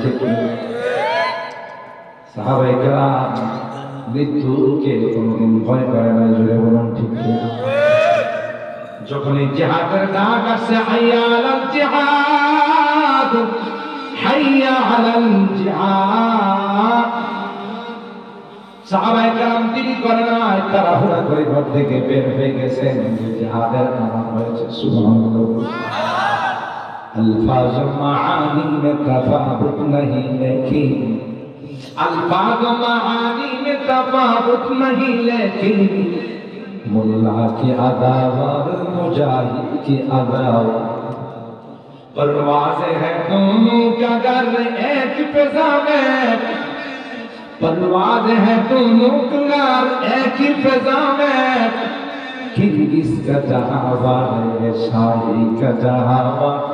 ঠিক সাহাবাইকেরা মৃত্যুকে কোনোদিন ভয় করে না জুড়ে বলুন ঠিক? যখন এই জিহাদের ডাক আসে হাইয়া আলাল জিহাদ হাইয়া আলাল জিহাদ সাহাবায়ে কেরাম, তিনি করে নাই তারা করে ঘর থেকে বের হয়ে গেছেন জিহাদের নাম হয়েছে, সুবহানাল্লাহ الفاظ معانی میں تفاوت نہیں لیکن الفاظ معانی میں تفاوت نہیں لیکن ملا کی ادا اور مجاہد کی ادا پرواز ہے تم کا گر ایک فضا میں پرواز ہے تم کا گر ایک فضا میں کس کا جہاں والے شاہی کا جہاں والے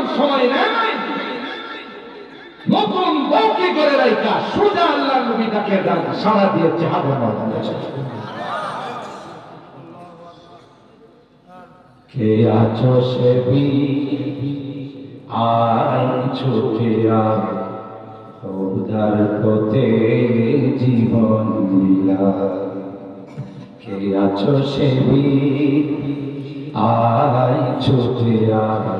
পরিমাণ সময় নেয়। নতুন বউকে করে রাইকা সোজা আল্লাহ নবী তাকে সারা দিয়ে জেহাদের ময়দানে কে আছো সে আই ছুটে উদার পথে জীবন মিলা কে আছো সে আই ছুটে আয়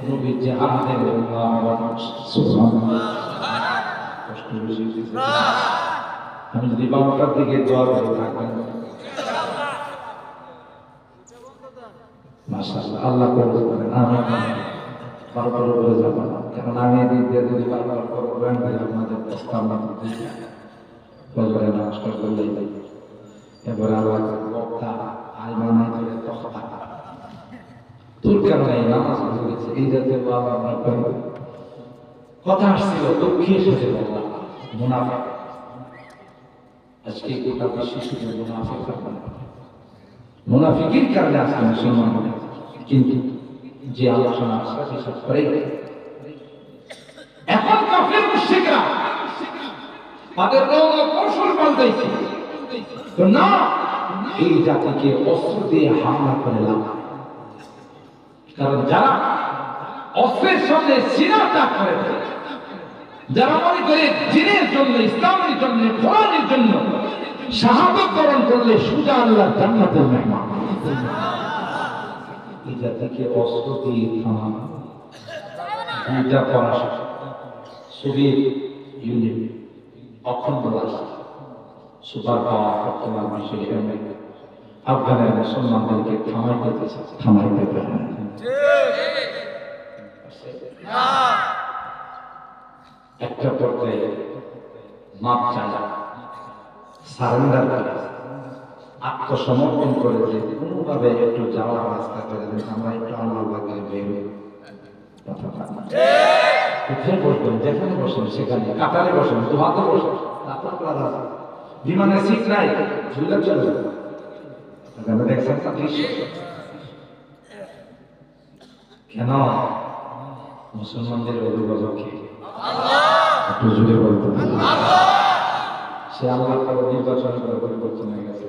নবী জেহাদের জন্য কষ্ট বেশি আমি যদি বারোটার দিকে দোয়া করে থাকবেন আল্লাহ কবুল করেন বলে যাব। না। কারণ আমি এদিক এবার আল্লাহ বক্তা আইমানাই করে তখতা তোর কেন এই নামাজ ভুলে গেছে এই জাতীয় বাবা আমরা করি কথা আসছিল দুঃখী এসেছে বললাম মুনাফা। আজকে গোটা বিশ্ব শুধু মুনাফিক মুনাফিকের কারণে আজকে মুসলমান। কিন্তু যে আলোচনা আসছে সেসব করে এখন কাফের মুশরিকরা তাদের কৌশল পাল্টাইছে তো না এই জাতিকে অস্ত্র দিয়ে হামলা করে লাভ। কারণ যারা অস্ত্রের সামনে সিনা ত্যাগ করে যারা মনে করে জিনের জন্য, ইসলামের জন্য, কোরআনের জন্য শাহাদত বরণ করলে সুজা আল্লাহ জান্নাতের মেহমান এই জাতিকে অস্ত্র দিয়ে থামানো দুইটা পড়াশোনা সোভিয়েত ইউনিয়ন, অখণ্ড রাষ্ট্র, সুপার পাওয়ার বর্তমান বিশ্বের আফগানের মুসলমানদেরকে থামাইতে থামাইতে পারে। একটা পর্যায়ে মাপ চালা সারেন্ডার করে, আত্মসমর্পণ করে যে কোনোভাবে একটু যাওয়ার রাস্তা করে দেন, আমরা একটু আল্লাহ লাগিয়ে বের কোথায় বসবেন, যেখানে বসেন সেখানে, কাতারে বসেন, দোহাতে বসেন প্লাজা বিমানে সিট নাই, ঝুলে চলে দৃশ্য। কেন মুসলমানদের অভিভাবক কে একটু জুড়ে বলতে হবে। সে আল্লাহ তার নির্বাচন করে পরিবর্তন হয়ে গেছে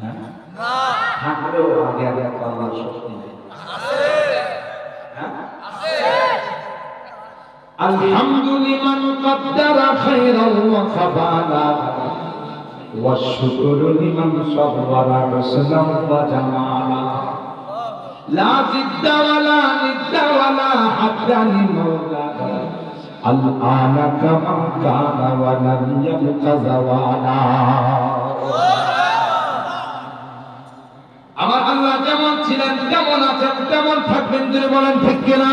হ্যাঁ থাকলেও আগে আগে একটা আল্লাহর শক্তি নেই হ্যাঁ? الحمد لمن قدر خيرا وقبالا والشكر لمن صبر حسنا وجمالا لا ضد ولا ند ولا حد وحداني مولانا الآن كما كان ولم يبق زوالا আমার আল্লাহ যেমন ছিলেন তেমন আছেন তেমন থাকবেন যদি বলেন ঠিক কিনা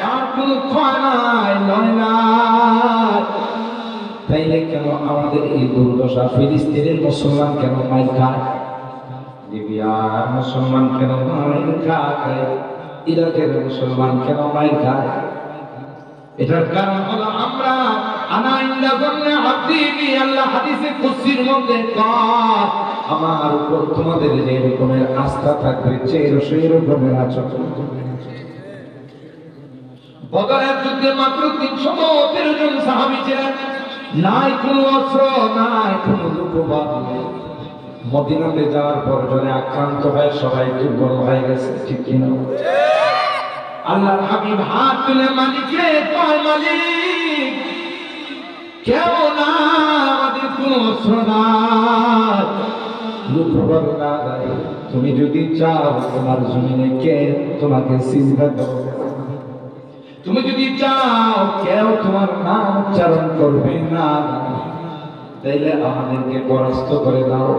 তার কোনো ক্ষয় নাই লয় নাই তাইলে কেন আমাদের এই দুর্দশা ফিলিস্তিনের মুসলমান কেন মাইর খায় লিবিয়ার মুসলমান কেন মাইর খায়? ইরাকের মুসলমান কেন মাইর খায়? এটার কারণ হলো আমরা আনা জন্নে আব্দি আল্লাহ হাদিসে কুসির মধ্যে আমার উপর তোমাদের যে রকমের আস্থা থাকবে সেই রকমের আচরণ বদরের যুদ্ধে মাত্র তিনশো তেরো জন সাহাবি ছিলেন। নাই কোনো অস্ত্র, নাই কোনো লোকবাদ মদিনাতে যাওয়ার পর জনে আক্রান্ত হয়ে, সবাই দুর্বল হয়ে গেছে, ঠিক কিনা? আল্লাহর হাবিব হাত তুলে মালিককে কয়, মালিক, কেউ না আমাদের কোন নাই না। তুমি যদি চাও, তোমার জমিনে কে তোমাকে সিজদা করবে তুমি যদি চাও, কেউ তোমার নাম উচ্চারণ করবে না। তাইলে আমাদেরকে পরাস্ত করে দাও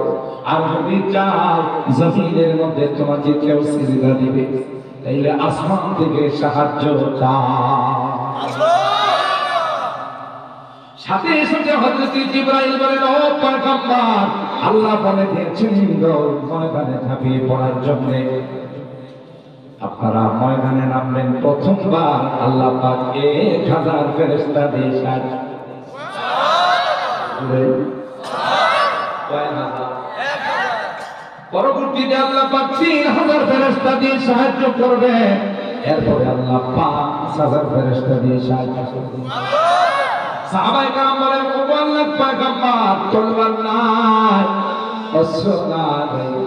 আর যদি চাও জমিনের মধ্যে তোমাকে কেউ সিজদা দিবে, তাইলে আসমান থেকে সাহায্য চাও সাথে জিবরাইল বলেন, ও পয়গম্বর, আল্লাহ বলে দিয়েছেন ময়দানে ঝাঁপিয়ে পড়ার জন্য আপনারা ময়দানে নামলেন প্রথমবার, আল্লাহ পাক এক হাজার ফেরেস্তা দিয়ে সাহায্য? পরবর্তীতে আল্লাহ তিন হাজার ফেরেস্তা দিয়ে সাহায্য করবে। এরপরে আল্লাহ পাঁচ হাজার ফেরেস্তা দিয়ে সাহায্য করবে।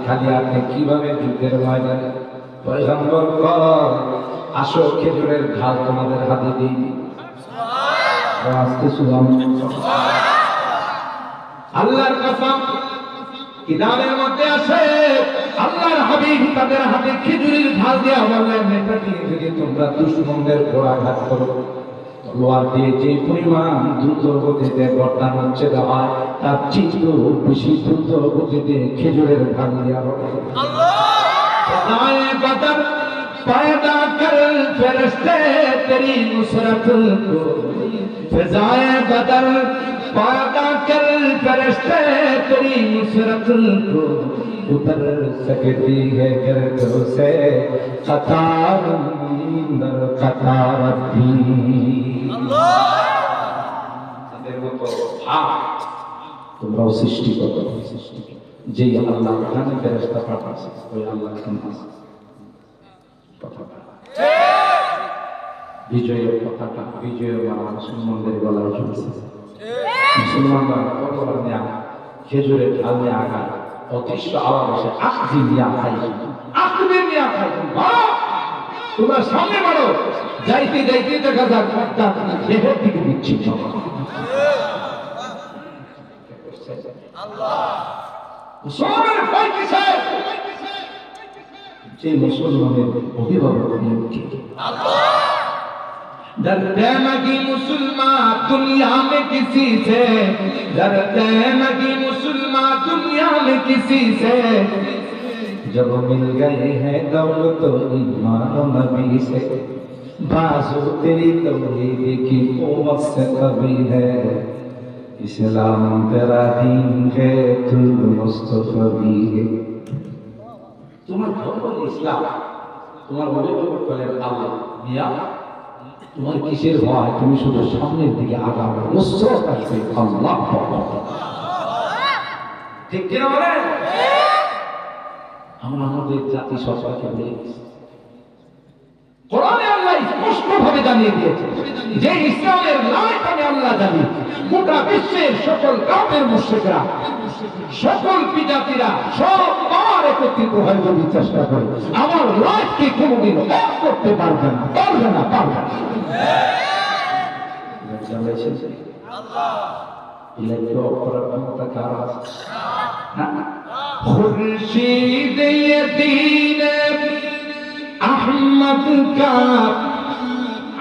খালি আসো, খেজুরের ঢাল তোমাদের হাতে দিই। আজকে শুনলাম আল্লাহর কসম কিতাবের মধ্যে আছে আল্লাহর হাবিব তাদের হাতে খেজুরের ঢাল দেওয়া বললেন এটা দিয়ে যদি তোমরা দুশ্মনদের ঘোড়াঘাত করো তলোয়ার দিয়ে যে পরিমাণ দ্রুত গতিতে বর্তমান হচ্ছে হয় তার চিত্র বেশি দ্রুত গতিতে খেজুরের ঢাল দেওয়া হবে सदाए बदर पैदा कर फरिश्ते तेरी नुसरत को फिजाए बदर पैदा कर फरिश्ते तेरी नुसरत को उतर सकती है गर्दों से कतार अंदर कतार भी তাদের মতো ভাব তোমরাও সৃষ্টি করো যে আল্লাহ ওখানে ফেরেস্তা পাঠাচ্ছে ওই আল্লাহ এখানে আছে কথাটা বিজয়ের কথাটা বিজয় মারা মুসলমানদের গলায় চলছে মুসলমানরা কতবার নেয়া খেজুরের ঢাল নিয়ে আঘাত অতিষ্ঠ নিয়া খাই আখবে খাই তোমরা সামনে বাড়ো। যাইতে যাইতে দেখা যাক দেহের দিকে বিচ্ছিন্ন যে মুসলমানের অভিভাবক डरते नगी मुसलमान दुनिया में किसी से डरते नगी मुसलमान दुनिया में किसी से जब मिल गए हैं दौलत ईमान और नबी से बाजू तेरी तौहीद की कुव्वत से कभी है इस्लाम तेरा दीन है तू मुस्तफा भी है তোমার ধর্ম ইসলাম তোমার অভিভাবক বলেন আল্লাহ মিয়া তোমার কিসের ভয়? তুমি শুধু সামনের দিকে আগাও আল্লাহ ঠিক আমরা আমাদের জাতি সরকারকে বলে আল্লাহ স্পষ্ট ভাবে জানিয়ে দিয়েছে, যে ইসলামের লাইট আমি আল্লাহ জানি গোটা বিশ্বের সকল কাপের মুশ্রিকরা, সকল বিজাতিরা সবার একত্রিত হয়ে যদি চেষ্টা করে, আমার লাইফকে কোনোদিন অফ করতে পারবে না পারবে না পারবে না। ইলেকট্রিক অফ করার ক্ষমতা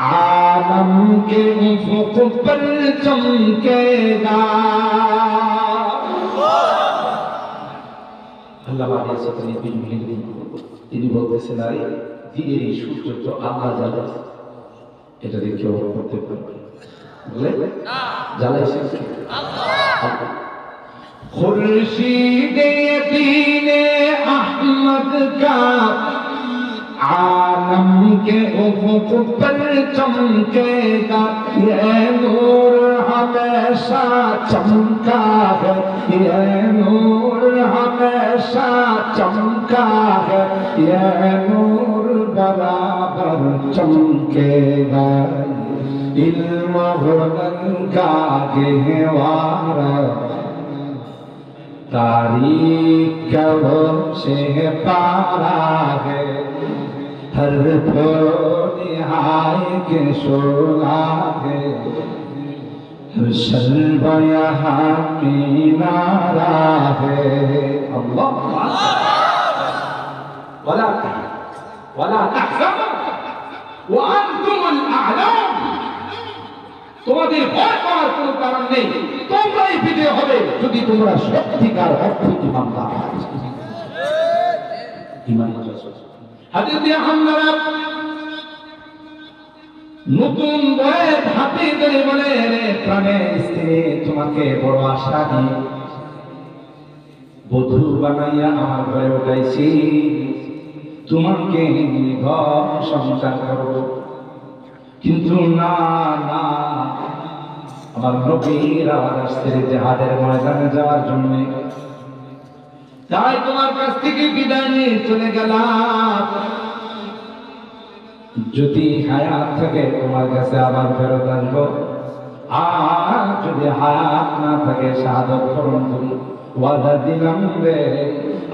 عالم کے افق پر چمکے তিনি বলতেছেন, আরে, দিনের এই সূর্য তো আল্লাহ জ্বালা এটা দিয়ে কেউ করতে পারবে বুঝলে জ্বালাইছে খুরশিদে দিনে আহমদ কা عالم کے افق پر چمکے گا یہ نور ہمیشہ چمکا ہے یہ نور ہمیشہ چمکا ہے یہ نور برابر چمکے گا علم بھولن کا گہوارا تاریخ کب سے پارا ہے হর হায় কে সোলা হে সর্ব মিনারা হে আল্লাহ ولا ولا তোমাদের ভয় পাওয়ার কোনো কারণ নেই। তোমরাই বিজয় হবে যদি তোমরা সত্যিকার অর্থ ইমানদার ইমান নতুন বয়ের হাতে ধরে বলে, রে প্রাণের স্ত্রী, তোমাকে বড় আশা দিয়ে বধূ বানাইয়া আমার ঘরে উঠাইছি। তোমাকে ঘর সংসার করব। কিন্তু না না, আমার নবীর আওয়াজ আসছে জেহাদের ময়দানে যাওয়ার জন্য। তাই তোমার কাছ থেকে বিদায় নিয়ে চলে গেলাম। যদি হায়াত থাকে, তোমার কাছে আবার ফেরত আসব। আর যদি হায়াত না থাকে, শাহাদত করুন ওয়াদা দিলাম রে,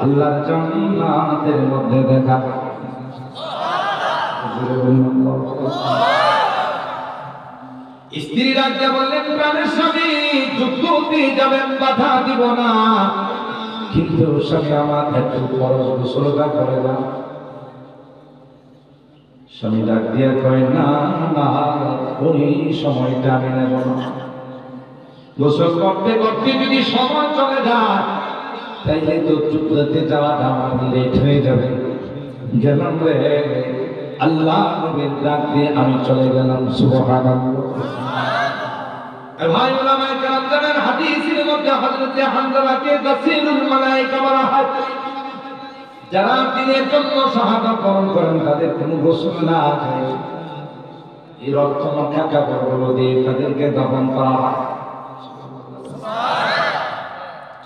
আল্লাহর জান্নাতের মধ্যে দেখা। স্ত্রী রাজ্যে বললেন, প্রাণের স্বামী যুদ্ধতে যাবেন, বাধা দিব না। কিন্তু স্বামী আমার একটু খরচ গোসলটা করে না স্বামী ডাক দিয়ে কয়, না না, ওই সময়টা আমি নেব না। গোসল করতে করতে যদি সময় চলে যায়, তাইলে তো যুদ্ধতে যাওয়াটা আমার লেট হয়ে যাবে। গেলাম রে, আল্লাহ নবীর ডাক দিয়ে আমি চলে গেলাম, সুবহানাল্লাহ। যারা দিনের জন্য শাহাদাত বরণ করেন, তাদের কোনো গোসল না আছে এই রক্ত মাখা কাপড়গুলো দিয়ে তাদেরকে দফন করা হয়।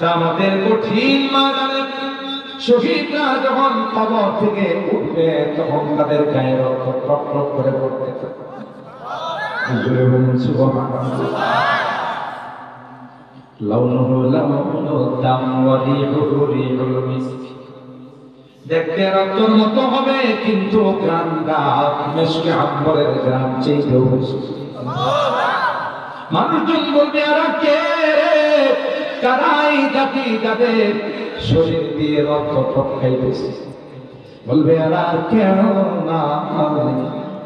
জামাতের কঠিন ময়দানে শহীদরা যখন কবর থেকে উঠবে, তখন তাদের গায়ে রক্ত টপ করে পড়তে থাকে দেখতে রক্তর মতো হবে, কিন্তু আম্বরের গ্রাম চেয়েও মানুষজন বলবে, আর কে কারাই জাতি যাদের শরীর দিয়ে রক্ত টপকাইতেছে বলবে, আর কেন না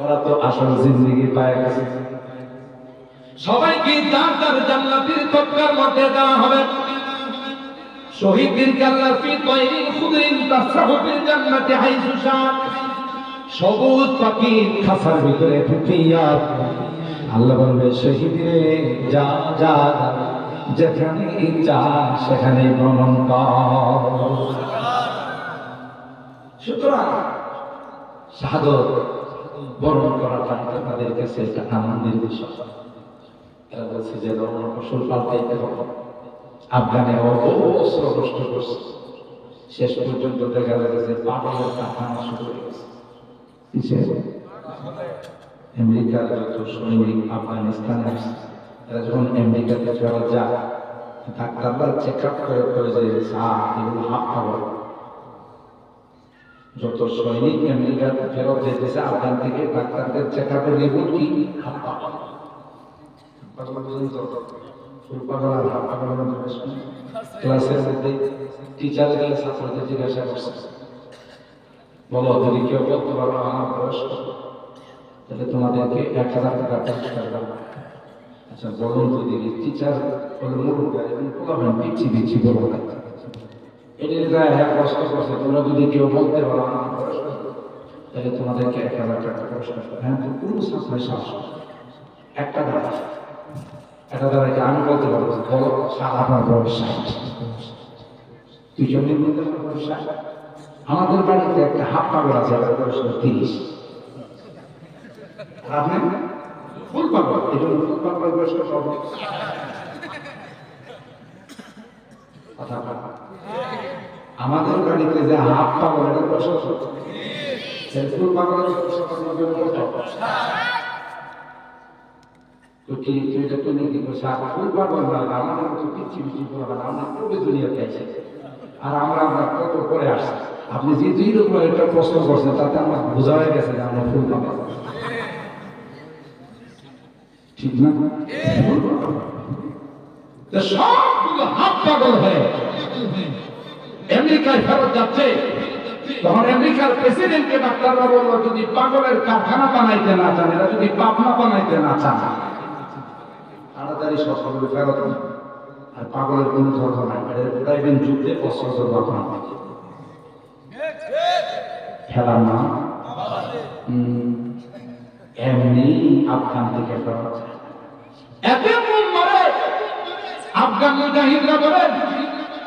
ওরা তো আসল জিন্দগি পায় গেছে সবাইকে যার যার জান্নাতের তক্কার মধ্যে দেওয়া হবে। তাইরিন খুদরিন সবুজ পাখির খাসার ভিতরে ঢুকিয়া আল্লাহ বলবে, শহীদরে যা যা, যেখানে যা সেখানে ভ্রমণ কর। সুতরাং শাহাদত বরণ করাটা তাদের কাছে একটা আনন্দের বিষয়। এরা বলছে যে রমণ ফসল পাল্টাইতে হবে আফগানে অবস্ত্র নষ্ট করছে। শেষ পর্যন্ত দেখা গেছে পাগলের কাঠানো শুরু হয়ে গেছে। আমেরিকার যত সৈনিক আফগানিস্তানে আসছে এরা যখন আমেরিকাতে ফেরত যায়, ডাক্তাররা চেক আপ করে করে যে, স্যার, এগুলো হাফ খাবার যত সৈনিক আমেরিকাতে ফেরত যেতেছে, আফগান থেকে ডাক্তারদের চেক আপের রিপোর্ট কি ক্লাসের টিচার গেলে ছাত্রদের জিজ্ঞাসা করছে। বলো, যদি কেউ বলতে পারো আমার বয়স আচ্ছা বলুন দেখি টিচার বলে মুরুখ না এটার গায়ে হ্যাঁ কষ্ট করছে তোমরা যদি কেউ বলতে পারো, আমার বয়স তাহলে তোমাদেরকে এক হাজার টাকা পুরস্কার হ্যাঁ তো কোনো হয় না। একটা দাঁড়া একটা দাঁড়াকে আমি বলতে পারব বলো আপনার ষাট দুজনের মধ্যে আমার বয়স ষাট। আমাদের বাড়িতে একটা হাফ পাগল আছে তার বয়স তিরিশ আর আপনি ফুল পাগল এই জন্য ফুল পাগল বয়স কত হবে? কথা। আমাদের বাড়িতে যে হাফ পাগল এটা বয়স কত? সেই ফুল পাগলের বয়স কত হবে কত? তো কি তুই এটা তো নাকি ফুল পাগল না আমাদের মতো পিচ্ছি পিচ্ছি বলা না আমরা পূর্বে দুনিয়াতে আছি আর আমরা আমরা কত করে আসছি আপনি যে দুই রকম একটা প্রশ্ন করছেন তাতে আমার বোঝা হয়ে গেছে যে আমরা ফুল পাগল ঠিক না সবগুলো হাত পাগল হয়ে আমেরিকায় ফেরত যাচ্ছে। তখন আমেরিকার প্রেসিডেন্টকে ডাক্তাররা বলল, যদি পাগলের কারখানা বানাইতে না চান, এরা যদি পাবনা বানাইতে না চান, তাড়াতাড়ি সবগুলো ফেরত আর পাগলের কোনো ধর্ম নাই উঠাইবেন যুদ্ধে অস্ত্র ধরবো খেলার নাম এমনি আফগান থেকে ফেরত আফগান মুজাহিদরা বলেন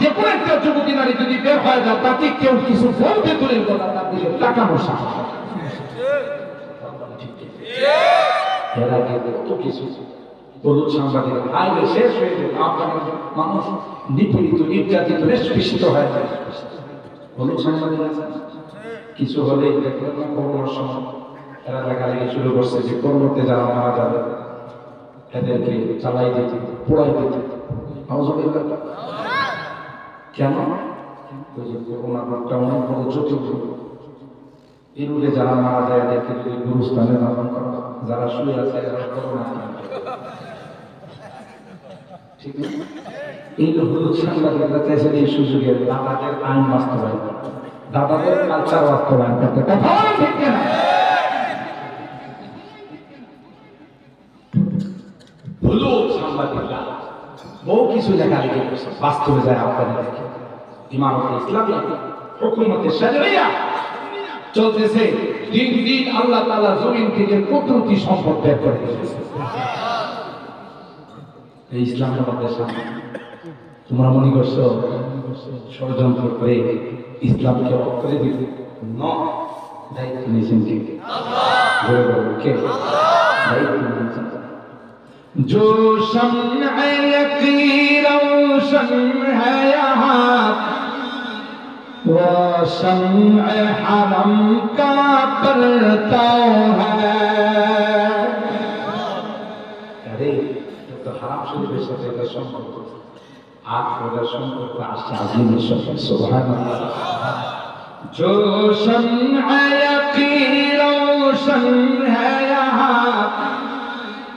যে কোনো একটা যুবতী নারী যদি বের হয়ে যায় তাকে কেউ কিছু বলতে তুলে কথা তার দিকে কিছু। হলে এরা শুরু করছে যে করোনাতে যারা মারা যাবে, এদেরকে চালাই দিতে, পোড়াই দিতে। কেন অনেক বড় জটিল। এই যারা মারা যায় এদেরকে যদি গুরুস্থানে করা যারা শুয়ে আছে না? দাদাদের আইন বাস্তবায়ন দাদাদের কালচার বাস্তবায়ন করতে। কথা ঠিক কিনা? বহু কিছু লেখালেখি করছে বাস্তবে যায় আপনাদের দেখে। ইমামতে ইসলামী হুকুমতে শারিয়া চলতেছে দিন দিন আল্লাহ তাআলা জমিন থেকে কোটি সম্পদ বের করে দিয়েছে। এই ইসলামের মধ্যে সামনে। তোমরা মনে করছ ষড়যন্ত্র করে ইসলামকে করে দিতে ন দায়িত্ব নিয়েছেন কে? জোরে বলো, কে? দায়িত্ব নিয়েছেন। جو شمع یقین روشن ہے یہاں وہ شمع حرم کا پرتا ہے ارے تو حرام شروع ہو سکتے گا সম্পর্ক আর ওদের সম্পর্ক আসছে আজিমের সফল সুবহান جو شمع یقین روشن ہے یہاں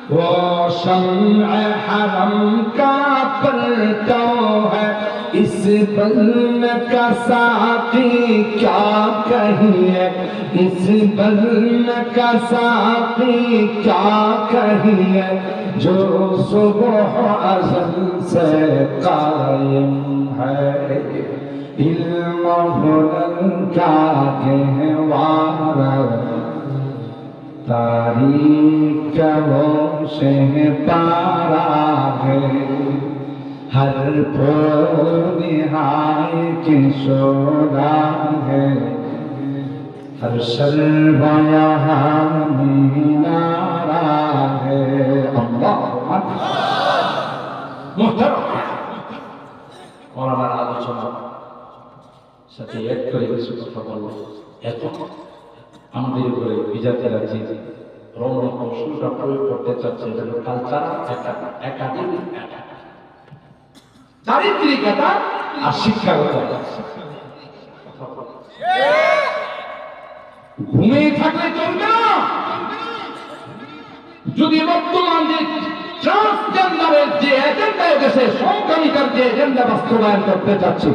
وہ روشن حرم کا پلٹو ہے۔ اس بزم کا ساتھی کیا کہیے؟ اس بزم کا ساتھی کیا کہیے؟ جو صبح ازل سے قائم ہے۔ علم و حلن کا گہوار तारीख से पारा है हर फूल निहाय की शोरा है हर शर्माया मीनारा है अल्लाह मोहतरम और हमारा आलोचना সাথে এক করে কিছু কথা বলবো এত আমাদের উপরে বিজাতিরা যে রং কৌশলটা প্রয়োগ করতে চাচ্ছে কালচার আর শিক্ষাগত ঘুমিয়ে থাকলে চলবে না। যদি বর্তমান যে ট্রান্সজেন্ডারের যে এজেন্ডা এসেছে সমকামিতার যে এজেন্ডা বাস্তবায়ন করতে চাচ্ছে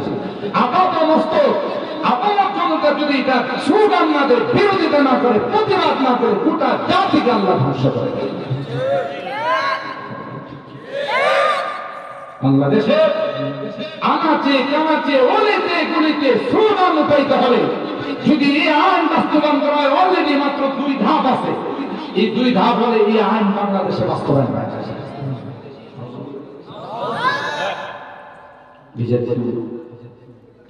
আপাত জনতা যদি এটা স্লোগান না বিরোধিতা না করে, প্রতিবাদ না করে, গোটা জাতিকে আল্লাহ ধ্বংস করে। বাংলাদেশে আনাচে, কানাচে গুলিতে উঠাইতে হবে যদি এই আইন বাস্তবায়ন করা হয় অলরেডি মাত্র দুই ধাপ আছে এই দুই ধাপ হলে এই আইন বাংলাদেশে বাস্তবায়ন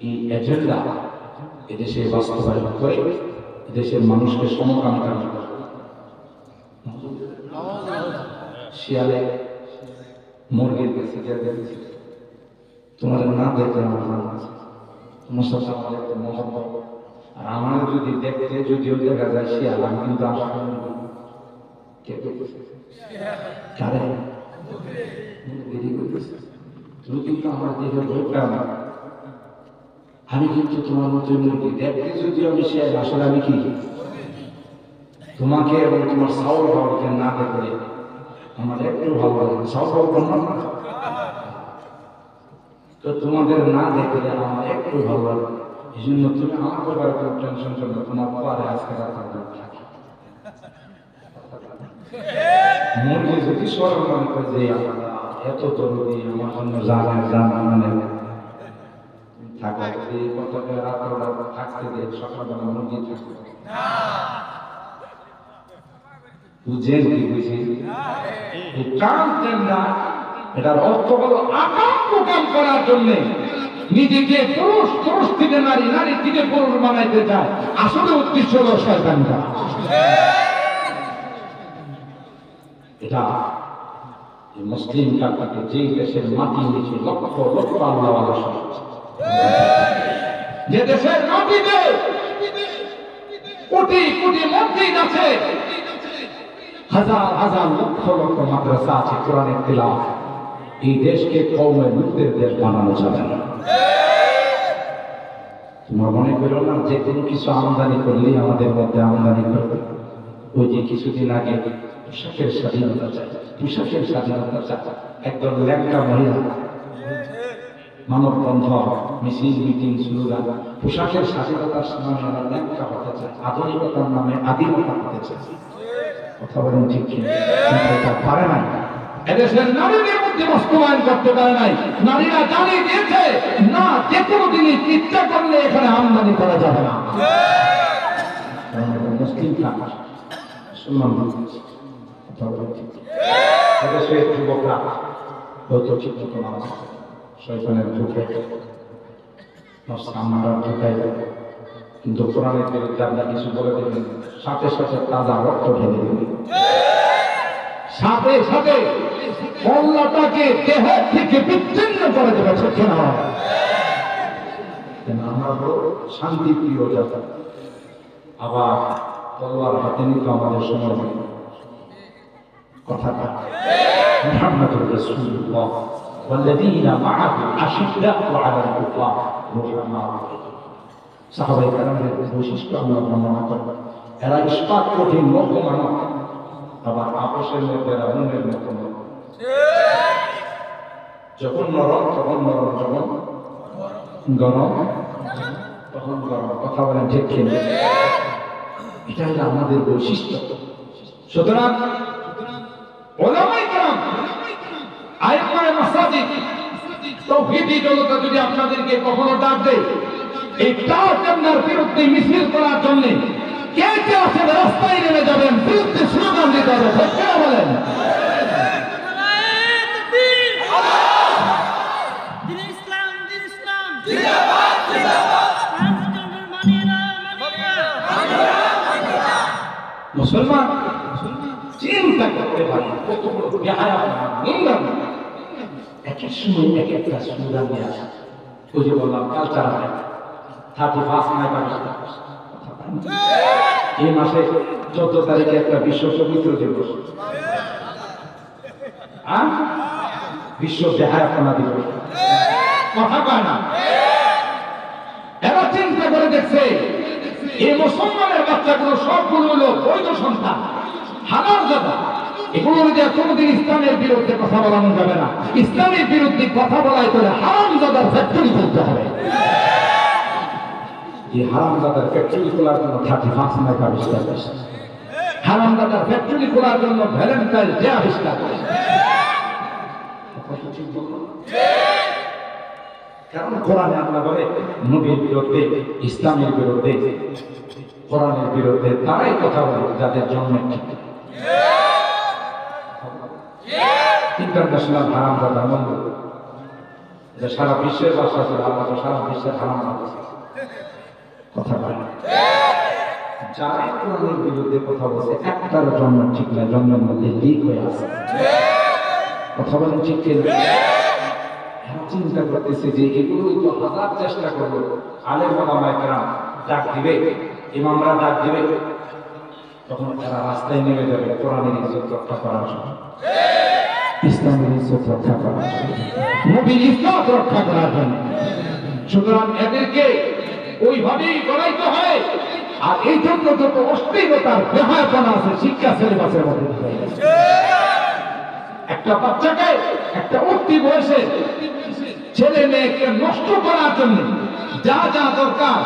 এই এজেন্ডা এদেশে বাস্তবায়ন করে দেশের মানুষকে সমকামিতা শিয়ালে মুরগির কাছে গেছে তোমাদের না দেখলে আমার নাম আছে। তোমার সাথে আমার মহব্বত। আর আমার যদি দেখতে, যদিও দেখা যায় শিয়াল, আমি কিন্তু কে তুমি কিন্তু আমার ভয় পাও না। আমি কিন্তু তোমার মতো মুরগি। দেখতে যদি আমি শিয়াল আসলে আমি কি? তোমাকে এবং তোমার সাউল বাবাকে না দেখলে আমার একটু ভালো লাগে। সাউল বাবু না তো তোমাদের না দেখলে আমার একটু ভালো লাগে এই জন্য তুমি আমার ব্যাপারে কোনো টেনশন করবে। তোমার পরে আজকে আমরা মুরগি যদি মনে যে এত তরুণী, আমার জন্য জানে, জানা মানে অর্থ করার নিজেকে পুরুষ পুরুষ থেকে নারী নারী থেকে পুরুষ বানাইতে চায়। আসলে উদ্দেশ্য হলো শয়তানটা। এটা মুসলিম কাকাকে যে দেশের মাটি নিচে লক্ষ লক্ষ আল্লাহ আল্লাহ যে দেশের মাটিতে কোটি কোটি মসজিদ আছে, হাজার হাজার লক্ষ লক্ষ মাদ্রাসা আছে কোরআনের তেলাওয়াত। এই দেশকে কৌমে মুক্তের দেশ বানানো যাবে না। তোমরা মনে করো না, যে কোনো কিছু আমদানি করলেই আমাদের মধ্যে আমদানি করবে। ওই যে কিছুদিন আগে পোশাকের স্বাধীনতা চাই পোশাকের স্বাধীনতা চাই একদম ল্যাংকা মহিলা মানব বন্ধ মিছিল মিটিং স্লোগান, পোশাকের স্বাধীনতার নামে আমরা ল্যাংকা হতে চাই আধুনিকতার নামে আদিমতা হতে চাই কথা বলেন ঠিক পারে নাই। এদেশের নারীদের মধ্যে বাস্তবায়ন করতে পারে নাই। নারীরা জানিয়ে দিয়েছে না যে কোনো জিনিস ইচ্ছা করলে এখানে আমদানি করা যাবে না। এদেশের যুবকরা হয়তো ঠিক মতো। শয়তানের ঢুকে আমরা ঢুকাই কিন্তু কোরআনের বিরুদ্ধে আপনি কিছু বলে দিলেন, সাথে সাথে তাজা রক্ত ঢেলে দিলেন। সাথে সাথে কল্লাটাকে দেহ থেকে বিচ্ছিন্ন করে দেবে সত্যি না আমরা হলো শান্তি প্রিয় জাতা। আবার তলোয়ার হাতে নিত আমাদের সময় কথাটা মোহাম্মদ রসুল্লাহ والذين معه أشداء على الكفار رحماء সাহাবাই কারণের বৈশিষ্ট্য আমরা বর্ণনা করব এরা ইস্পাত কঠিন লোক মানব আবার আপসের মধ্যে এরা মনের মতো নরম। যখন নরম তখন নরম যখন গরম তখন গরম কথা বলেন ঠিক কিনা এটা হলো আমাদের বৈশিষ্ট্য সুতরাং ওলামাই কালাম আইমায় মাসাজিদ। তৌহিদি জনতা যদি আপনাদেরকে কখনো ডাক দেয় এই ডাক বিরুদ্ধে মিছিল করার জন্য কে কে আসলে রাস্তায় নেমে যাবেন বিরুদ্ধে স্লোগান দিতে হবে সত্যিটা বলেন? মুসলমান চিন্তা করতে পারে কত বড় বিহার নিন্দা এক সময় এক একটা নিয়ে আসে ওই যে বললাম, কালচার থার্টি ফার্স্ট মাই এই মাসে চোদ্দ তারিখে একটা বিশ্ব পবিত্র দিবস। হ্যাঁ? বিশ্ব বেহায়াপনা দিবস। কথা কয় না। এরা চিন্তা করে দেখছে, এই মুসলমানের বাচ্চাগুলো সবগুলো হলো বৈধ সন্তান, হালাল দাদা এগুলো যে কোনোদিন ইসলামের বিরুদ্ধে কথা বলানো যাবে না। ইসলামের বিরুদ্ধে কথা করে হারাম দাদার ফ্যাক্টরি করতে হবে। এই হারাম দাদার ফ্যাক্টরি খোলার জন্য থার্টি পাঁচ মাইক আবিষ্কার করেছে। হারাম দাদার ফ্যাক্টরি খোলার জন্য ভ্যালেন্টাইন ডে আবিষ্কার করেছে? কারণ কোরআনে আল্লাহ বলে, নবীর বিরুদ্ধে, ইসলামের বিরুদ্ধে, কোরআনের বিরুদ্ধে তারাই কথা বলে যাদের জন্ম ঠিক। ইন্টারন্যাশনাল হারাম দাদা বন্ধ যে সারা বিশ্বের বাসা আছে আল্লাহ তো সারা বিশ্বের হারাম কথা বলে না। যারাই কোরআনের বিরুদ্ধে কথা বলছে, একটার জন্ম ঠিক না, জন্মের মধ্যে লিক হয়ে আছে। কথা বলেন ঠিক চিন্তা করতেছে যে এগুলো তো হাজার চেষ্টা করব আলেম ওলামায়ে কেরাম ডাক দিবে, ইমামরা ডাক দিবে। তখন তারা রাস্তায় নেমে যাবে, কোরআনের ইজ্জত রক্ষা করার জন্য। ইসলামের ইজ্জত রক্ষা করার জন্য। নবীর ইজ্জত রক্ষা করার জন্য। সুতরাং এদেরকে ওইভাবেই গড়াইতে হয়। আর এই জন্য যত অস্থিরতার বেহায়াপনা আছে, শিক্ষা সিলেবাসের মধ্যে একটা বাচ্চাকে, একটা উঠতি বয়সে ছেলে মেয়েকে নষ্ট করার জন্য যা যা দরকার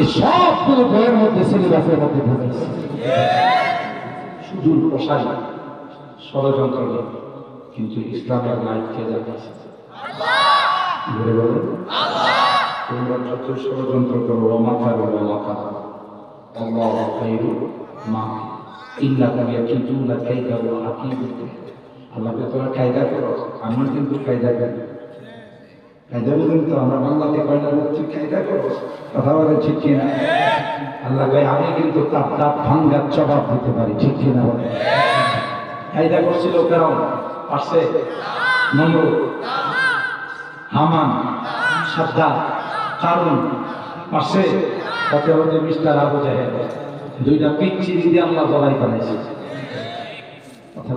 এই সবগুলো বইয়ের মধ্যে সিলেবাসের মধ্যে ঢুকেছে সুদূর প্রসারী ষড়যন্ত্র। কিন্তু ইসলামের লাইফ কে জানিয়েছে? ধরে বলো তোমরা যত ষড়যন্ত্র করো মাথা বলো মাথা আল্লাহ খাইরু মা ইল্লাকুম ইয়াকিদুনা কাইদা ওয়া আকিদু আল্লাহকে তোরা কায়দা করো আমি কিন্তু কায়দা করি কায়দা বলেন তো, আমরা বাংলাতে করো কথা বলে ঠিক কিনা? আল্লাহ ভাই, আমি কিন্তু তার তার ভাঙ্গার জবাব দিতে পারি, ঠিক কিনা বলে? কায়দা করছিল কারণ? পাশে নম্বর হামান সাদ্দার কারণ পাশে হতে হতে মিস্টার আবু জাহেদ দুইটা পিচ্ছি দিয়ে আল্লাহ জবাই বানাইছে। কথা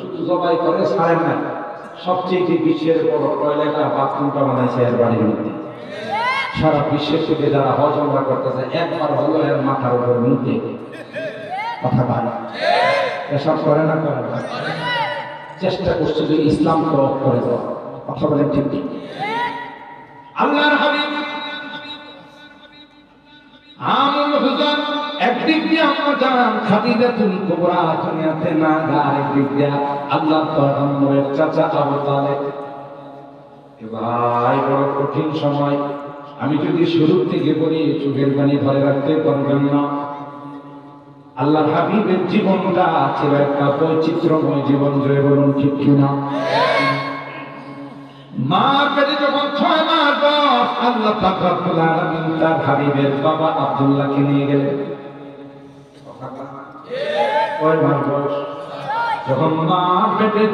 শুধু জবাই করে ছাড়েন না। সবচেয়ে বিশ্বের বড় টয়লেট আর বাথরুমটা বানাইছে এর বাড়ির মধ্যে। সারা বিশ্বের থেকে যারা হজ আমরা করতেছে, একবার হলো এর মাথার উপর মুখে। কথা বলে এসব করে না করে না? চেষ্টা করছে যে ইসলামকে অফ করে দেওয়া। কথা বলেন ঠিক ঠিক আল্লাহর হাবিব, আমুল হুজান একদিক দিয়ে আমরা জানান খাদিজাতুল কুবরা দুনিয়াতে না গায় একদিক দিয়ে আল্লাহ পয়গম্বরের চাচা আবু তালেব। ভাই, বড় কঠিন সময়। আমি যদি শুরুর থেকে বলি, চোখের পানি ধরে রাখতে পারবেন না। আল্লাহ হাবিবের জীবনটা ছিল একটা বৈচিত্র্যময় জীবন জয় বলুন ঠিক কিনা? আল্লাহ বাবা আব্দুল্লাহকে নিয়ে গেলেন। যখন মা পেটে